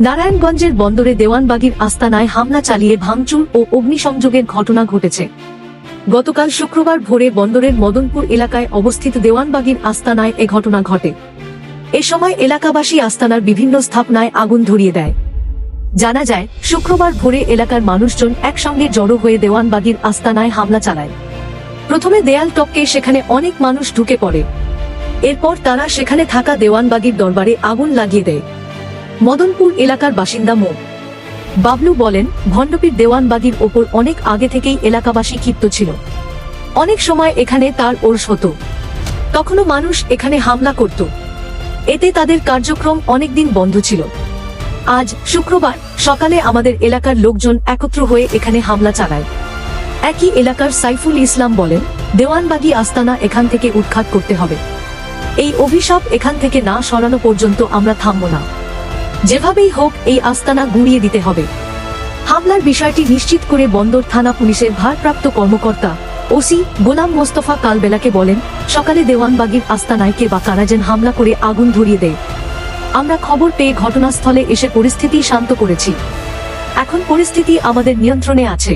নারায়ণগঞ্জের বন্দরে দেওয়ানবাগির আস্তানায় হামলা চালিয়ে ভাঙচুর ও অগ্নিসংযোগের ঘটনা ঘটেছে। গতকাল শুক্রবার ভোরে বন্দরের মদনপুর এলাকায় অবস্থিত দেওয়ানবাগির আস্তানায় এ ঘটনা ঘটে। এ সময় এলাকাবাসী আস্তানার বিভিন্ন স্থাপনায় আগুন ধরিয়ে দেয়। জানা যায়, শুক্রবার ভোরে এলাকার মানুষজন একসঙ্গে জড়ো হয়ে দেওয়ানবাগির আস্তানায় হামলা চালায়। প্রথমে দেয়াল টপকে সেখানে অনেক মানুষ ঢুকে পড়ে। এরপর তারা সেখানে থাকা দেওয়ানবাগির দরবারে আগুন লাগিয়ে দেয়। মদনপুর এলাকার বাসিন্দা মো। বাবলু বলেন, ভণ্ডপীর দেওয়ানবাগির ওপর অনেক আগে থেকেই এলাকাবাসী ক্ষিপ্ত ছিল। অনেক সময় এখানে তার ওরস হতো। তখনও মানুষ এখানে হামলা করত। এতে তাদের কার্যক্রম অনেকদিন বন্ধ ছিল। আজ শুক্রবার সকালে আমাদের এলাকার লোকজন একত্র হয়ে এখানে হামলা চালায়। একই এলাকার সাইফুল ইসলাম বলেন, দেওয়ানবাগি আস্তানা এখান থেকে উৎখাত করতে হবে। এই অভিশাপ এখান থেকে না সরানো পর্যন্ত আমরা থামব না। যেভাবেই হোক, এই আস্তানা গুঁড়িয়ে দিতে হবে। হামলার বিষয়টি নিশ্চিত করে বন্দর থানা পুলিশের ভারপ্রাপ্ত কর্মকর্তা ওসি গোলাম মোস্তফা কালবেলাকে বলেন, সকালে দেওয়ানবাগির আস্তানায় কে বা কারা যেন হামলা করে আগুন ধরিয়ে দেয়। আমরা খবর পেয়ে ঘটনাস্থলে এসে পরিস্থিতি শান্ত করেছি। এখন পরিস্থিতি আমাদের নিয়ন্ত্রণে আছে।